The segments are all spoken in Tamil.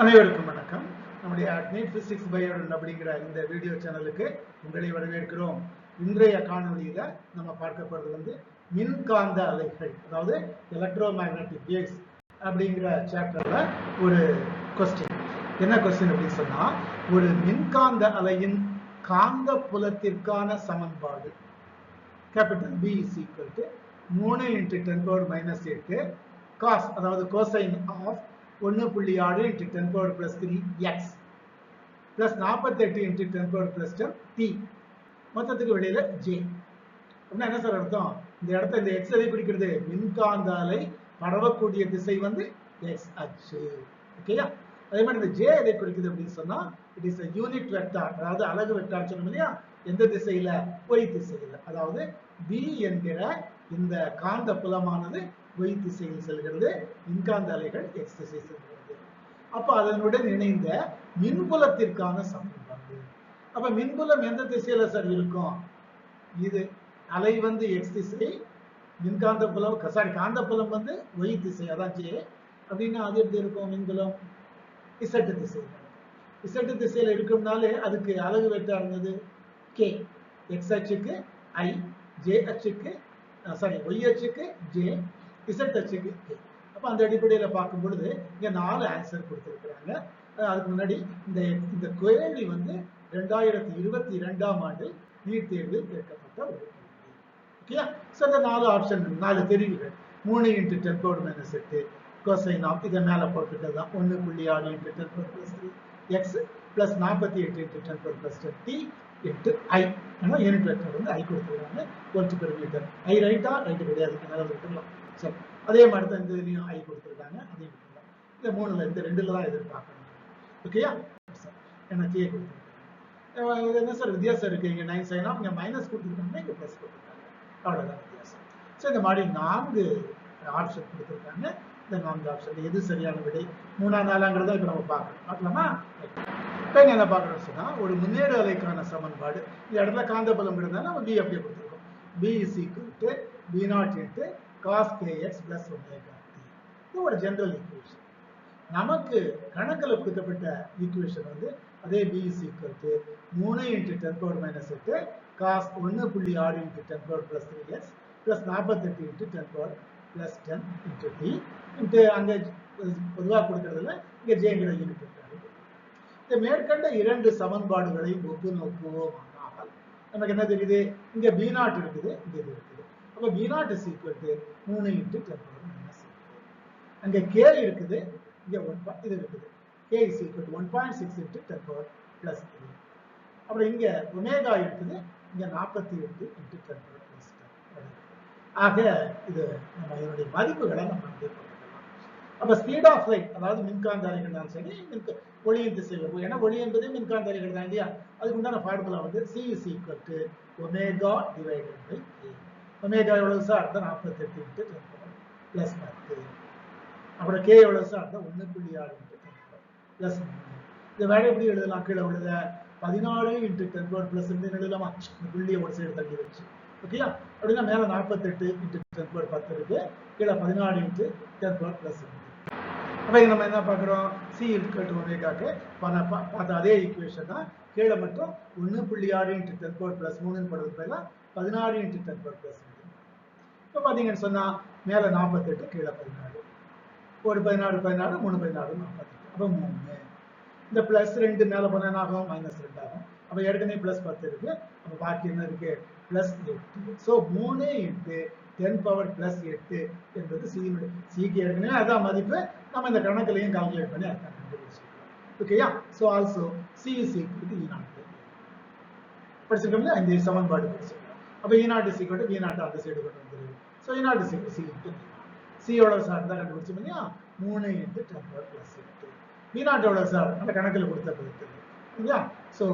அனைவருக்கும் வணக்கம். நம்முடைய நீட் பிசிக்ஸ் பயோடன் அப்படிங்கிற இந்த வீடியோ சேனலுக்கு உங்களை வரவேற்கிறோம். இன்றைய காணொலியில நம்ம பார்க்க போறது வந்து மின்காந்த அலைகள் அதாவது எலக்ட்ரோ மேக்னட்டிக் வேவ்ஸ் அப்படிங்கிற சாப்டர்ல ஒரு கொஸ்டின் என்ன கொஸ்டின் அப்படின்னு சொன்னா ஒரு மின்காந்த அலையின் காந்த புலத்திற்கான சமன்பாடு capital P is equal to மூணு இன்ட்டு டென் பவர் மைனஸ் எட்டு காஸ் அதாவது கோசைன் ஆஃப் ஒன்று புள்ளி ஆறு into ten power plus three x plus நாற்பத்தெட்டு into ten power plus ten t மொத்தத்துக்கு வெளியில் ஜே அப்படின்னா என்ன சார் அர்த்தம்? இந்த இடத்த இந்த எக்ஸ் எதை குறிக்கிறது? மின்காந்த அலை பரவக்கூடிய திசை வந்து எக்ஸ் அச்சு. ஓகேயா அதே மாதிரி இந்த ஜே எதை குறிக்குது அப்படின்னு சொன்னா இட் இஸ் யூனிட் வெக்டார் அதாவது அழகு வெக்டார் சொன்னோம் இல்லையா? எந்த திசையில? ஒய் திசையில. அதாவது பி என்கிற இந்த காந்த புலமானது ஒய் திசையில் செல்கிறது மின்காந்த அலைகள் எக்ஸ் திசை செல்கிறது. அப்ப அதனுடன் இணைந்த மின்புலத்திற்கான சமன்பாடு அப்ப மின்புலம் எந்த திசையில சார் இருக்கும்? இது அலை வந்து எக்ஸ் திசை மின்காந்த புலம் சாரி காந்த புலம் வந்து ஒய் திசை அதான் ஜே அப்படின்னா அது எப்படி இருக்கும் மின்புலம்? இசட்டு திசை. இசட்டு திசையில இருக்கும்னாலே அதுக்கு அலகு வெட்டா இருந்தது கே எக்ஸ் அச்சுக்கு ஐ ஜே அச்சுக்கு சாரி ஒய் அச்சுக்கு ஜே இசட் அச்சுக்கு அப்போ அந்த அடிப்படையில் பார்க்கும் பொழுது இங்கே நாலு ஆன்சர் கொடுத்துருக்குறாங்க. அதுக்கு முன்னாடி இந்த இந்த கேள்வி வந்து ரெண்டாயிரத்தி இருபத்தி இரண்டாம் ஆண்டு நீட் தேர்வில் கேட்கப்பட்ட ஒரு ஓகேயா ஸோ இந்த நாலு ஆப்ஷன் நாலு தெரிவுகள். மூணு இன்ட்டு டென் பவர் மைனஸ் எட்டு. கொசைன் ஆஃப் இதை மேலே போட்டுட்டு தான். ஒன்று புள்ளி ஆறு into ten power plus three x plus நாற்பத்தி எட்டு into ten plus ten t into i ஏன்னா யூனிட் வெக்டர் வந்து ஐ கொடுத்துருக்காங்க. ஒன்று பெர் மீட்டர் ஐ ரைட்டா ரைட்டு கிடையாது. அதனால விட்டுலாம் சரி அதே மாதிரி தான் இந்த இதுலையும் ஐ கொடுத்துருக்காங்க மாதிரி தான் இந்த மூணுல இந்த ரெண்டுல தான் எதிர்பார்க்கணும் ஓகேயா சார் ஏன்னா கே கொடுத்துருக்காங்க. இது என்ன சார் வித்தியாசம் இருக்கு. இங்க நைன் சைனா இங்க மைனஸ் கொடுத்துருக்காங்க இங்க பிளஸ் கொடுத்துருக்காங்க. அவ்வளவுதான் வித்தியாசம். ஸோ இந்த மாதிரி நான்கு ஆப்ஷன் கொடுத்துருக்காங்க. இந்த நான்கு ஆப்ஷன் எது சரியான விடை? மூணாம் நாலாங்கிறத இப்போ நம்ம பார்க்கணும். பார்க்கலாமா? இப்போ என்ன பார்க்கணும்னு சொன்னா ஒரு முன்னேறு அலைக்கான சமன்பாடு இந்த இடத்துல காந்தபலம் இருந்தால் நம்ம பி அப்படியே கொடுத்துருக்கோம். B is equal to B naught into cos k x plus omega இது ஒரு ஜென்ரல் ஈக்குவேஷன் நமக்கு கணக்கில் கொடுக்கப்பட்ட ஈக்குவேஷன் வந்து அதே பி இஸ் ஈக்குவல் டு மூணு இன்ட்டு டென் பவர் மைனஸ் எட்டு காஸ் ஒன்று புள்ளி ஆறு into ten power plus three x plus நாற்பத்தெட்டு into ten power plus ten into t into அங்கே பொதுவாக கொடுக்கறதுல இங்கே ஜேங்கிற யூனிட் இந்த மேற்கண்ட இரண்டு சமன்பாடுகளையும் ஒப்பு நோக்குவோமானால் நமக்கு என்ன தெரியுது? இங்கே பி நாட் இருக்குது இங்க இது இருக்குது அப்போ v naught is equal to மூணு இன்ட்டு டென் பவர் மைனஸ் அங்கே கே இருக்குது இங்கே ஒன் இது இருக்குது. K is equal to one point six into ten power plus three அப்புறம் இங்கே ஒமேகா இருக்குது இங்கே நாற்பத்தி எட்டு into ten power plus ten ஆக இது நம்ம இதனுடைய மதிப்புகளை நம்ம வந்து போட்டுக்கலாம் ஸ்பீட் ஆஃப் லைட் அதாவது மின்காந்த அலைகள் தான் சரி மின் ஒளியின் திசையில் இருக்கும். ஏன்னா ஒளி என்பது மின்காந்த அலைகள் தான் இல்லையா? அதுக்கு உண்டான ஃபார்முலா வந்து c is equal to omega divided by a omega எவ்வளவு சார் அடுத்த நாற்பத்தி எட்டு இன்ட்டு டென் பவர் பிளஸ் பத்து அப்புறம் கே எவ்வளவு சார் அடுத்த ஒன்று புள்ளி ஆறு இன்ட்டு டென் பவர் பிளஸ் மூணு இந்த வேலை எப்படி எழுதலாம் கீழே உள்ளத பதினாலு இன்ட்டு டென் பவர் பிளஸ் எழுதலாமா இந்த புள்ளியை ஒரு சைடு தள்ளி வச்சு ஓகேயா அப்படின்னா மேல நாற்பத்தெட்டு இன்ட்டு டென் பவர் பத்து இருக்கு கீழே பதினாலு இன்ட்டு டென் பவர் பிளஸ் அப்போ அப்ப நம்ம என்ன பார்க்குறோம் சி இன்கட்டு ஒமேகாக்கு பார்த்த அதே ஈக்குவேஷன் தான் கீழே மட்டும் ஒன்று புள்ளி ஆறு இன்ட்டு டென் பவர் ப்ளஸ் மூணுன்னு போடுறது பதிலாக பதினாறு இன்ட்டு டென் பவர் ப்ளஸ் இப்போ பார்த்தீங்கன்னு சொன்னால் மேலே நாற்பத்தெட்டு கீழே பதினாலு. ஒரு பதினாறு பதினாறு மூணு பதினாலு நாற்பத்தெட்டு அப்போ மூணு. இந்த ப்ளஸ் ரெண்டு மேலே போனால் என்ன ஆகும்? மைனஸ் ரெண்டு ஆகும். அப்போ ஏற்கனவே ப்ளஸ் பத்து இருக்கு. அப்போ பாக்கி என்ன இருக்கு? ப்ளஸ் எட்டு. ஸோ மூணு இன்ட்டு டென் பவர் ப்ளஸ் எட்டு என்பது சியினுடைய சிக்கு ஏற்கனவே அதான் மதிப்பு. நம்ம இந்த கணக்குலையும் கால்குலேட் பண்ணி அதான் கண்டுபிடிச்சிருக்கோம். ஓகேயா so also c is equal to e naught படிச்சிருக்கோம்ல இந்த சமன்பாடு படிச்சிருக்கோம். அப்போ e naught is equal to v naught அந்த சைடு கொண்டு வந்துருக்கு so e naught is c into c sir தான் கண்டுபிடிச்சோம் இல்லையா? மூணு இன்ட்டு டென் பவர் பிளஸ் எட்டு வி நாட் சார் அந்த கணக்கில் கொடுத்த பொறுத்து இல்லையா ஸோ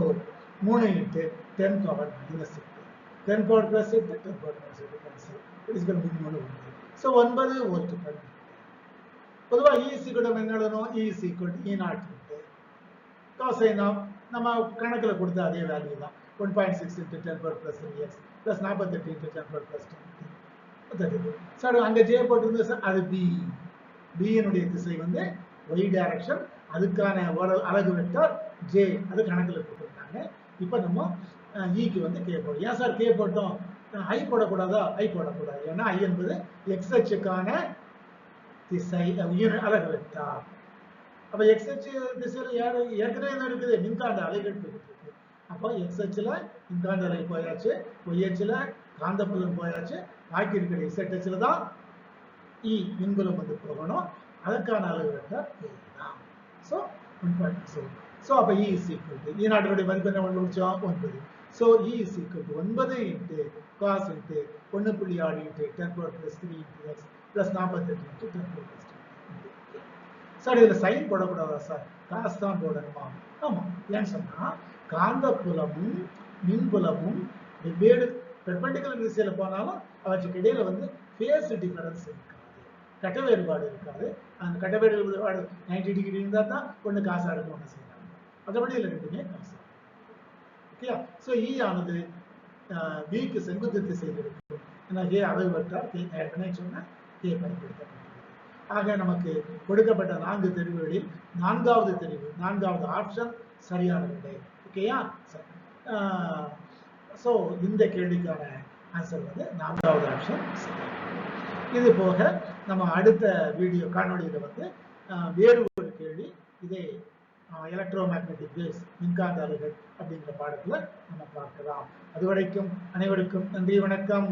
மூணு இன்ட்டு டென் பவர் மைனஸ் எட்டு டென் பவர் பிளஸ் எட்டு டென் பவர் மைனஸ் எட்டு கேன்சல் இஸ்கள் மூணு ஒன்று ஸோ ஒன்பது வோல்ட்டுகள் பொதுவாக இ சீக்கிரம் என்ன எழுதணும்? இ சீக்கிரம் இ நாட் காசைனா நம்ம கணக்கில் கொடுத்த அதே வேல்யூ தான். One point six into ten power plus three x plus நாற்பத்தெட்டு into ten power plus ten sir அங்கே ஜே போட்டிருந்து சார் அது பி பியினுடைய திசை வந்து ஒய் டைரக்ஷன் அதுக்கான அழகு அலகு ஜே அது கணக்கில் போட்டிருக்காங்க இப்போ நம்ம ஈக்கு e வந்து கே போடும் ஏன் சார் கே போட்டோம்? ஐ போடக்கூடாதா? ஐ போடக்கூடாது. ஏன்னா ஐ என்பது எக்ஸ் அச்சுக்கான திசை அழகு வெக்டர் அப்போ எக்ஸ் அச்சு திசையில் யாரு? ஏற்கனவே என்ன இருக்குது? மின்காந்த அலைகள் இருக்குது அப்போ எக்ஸ் அச்சில் மின்காந்த அலை போயாச்சு. ஒய் அச்சில் காந்தப்புலம் போயாச்சு. பாக்கி இருக்கிற இசை அச்சுல தான் e இ மின்புலம் வந்து போகணும். அதற்கான அளவு வெக்டார் தான். So one point seven so அப்போ e is equal to e நாட்டினுடைய மதிப்பு என்ன கண்டுபிடிச்சோம் ஒன்பது. So e is equal to ஒன்பது இன்ட்டு காஸ் இன்ட்டு ஒன்று புள்ளி ஆறு into ten power plus three into x plus நாற்பத்தெட்டு into ten power plus sir இதில் சைன் போடக்கூடாதா சார் காசு தான் போடணுமா? ஆமாம் ஏன்னு சொன்னால் காந்தப்புலமும் மின்புலமும் வெவ்வேறு பெர்பெண்டிகுலர் திசையில போனாலும் அவற்றுக்கு இடையில வந்து ஃபேஸ் டிஃபரன்ஸ் இருக்காது. கட்ட வேறுபாடு இருக்காது. அந்த கட்ட வேறுபாடு நைன்டி டிகிரி இருந்தா தான் ஒண்ணு காசா இருக்கும் ஒன்று செய்யறாங்க மற்றபடி இல்லை ரெண்டுமே காசா ஓகேயா ஸோ இ ஆனது பிக்கு செங்குத்து திசையில் இருக்கும். ஏன்னா ஏ அளவு வெக்டார் கே ஏற்கனவே சொன்ன கே பயன்படுத்தப்பட்டது ஆக நமக்கு கொடுக்கப்பட்ட நான்கு தெரிவுகளில் நான்காவது தெரிவு நான்காவது ஆப்ஷன் சரியான விடை ஓகேயா சரி ஸோ இந்த கேள்விக்கான ஆன்சர் வந்து நான்காவது ஆப்ஷன் இது போக நம்ம அடுத்த வீடியோ காணொளியில் வந்து ஆஹ், வேறு ஒரு கேள்வி இதே எலக்ட்ரோ மேக்னெட்டிக் வேவ்ஸ் மின்காந்த அலைகள் அப்படிங்கிற பாடத்துல நம்ம பார்க்கலாம். அதுவரைக்கும் அனைவருக்கும் நன்றி வணக்கம்.